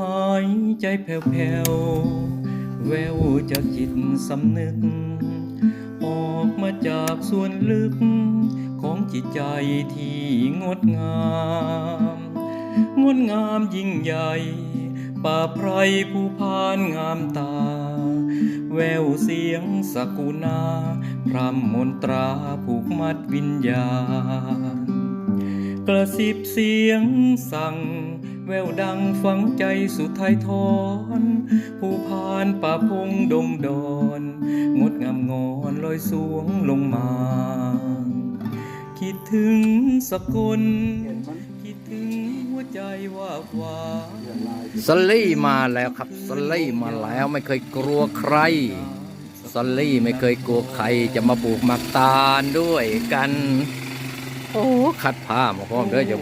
หายใจแผ่วๆ แววจากจิตสำนึก ออกมาจากส่วนลึก ของจิตใจที่งดงาม งดงามยิ่งใหญ่ ป่าไพรผู้พานงามตา แววเสียงสกุณาพรำมนตราผูกมัดวิญญาณ กระซิบเสียงสั่ง แววดังฝังใจสุดท้ายทอน ผู้พานป่าพงดงดอน งดงามงอนลอยสวงลงมา คิดถึงสกลคิดถึงหัวใจว่าหวาสลี่มาแล้วครับสลี่มาแล้วไม่เคยกลัวใครสลี่ไม่เคยกลัวใครจะมาปลูกมักตาลด้วยกัน โอ้ขัดผ้ามาพร้อมเด้อจะ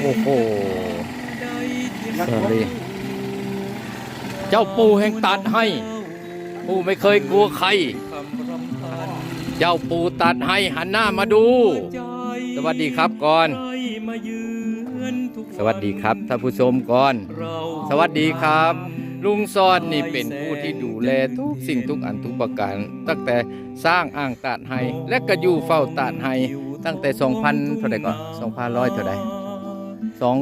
โอ้โหสลี่เจ้าปู่แห่งตัดให้ ปู่ไม่เคยกลัวใคร เจ้าปู่ตัดให้หันหน้ามาดู สวัสดีครับก่อน สวัสดีครับท่านผู้ชมก่อน สวัสดีครับ ลุงซอนนี่เป็นผู้ที่ดูแลทุกสิ่งทุกอันทุกประการ ตั้งแต่สร้างอ่างตาดไฮและก็อยู่เฝ้าตาดไฮ ตั้งแต่2,000เท่าไหร่ก่อน2,100เท่าไหร่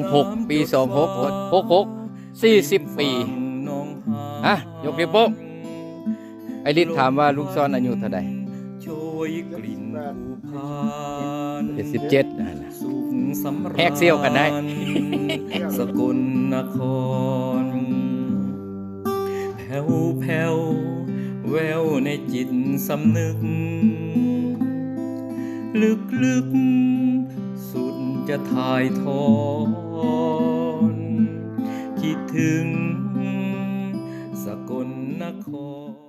26ปี26 66 40ปีฮะยกเรียบโป๊ะไอริสถามว่าลุงซอนอายุเท่าไหร่โชยกลิ่นภูพาน77นั่นน่ะสุขสำราญแหกเซี่ยวกันได้สกลนครแผ่วแผ่วแววในจิตสำนึก ลึกลึก สุดจะทายทอนคิดถึงสกลนคร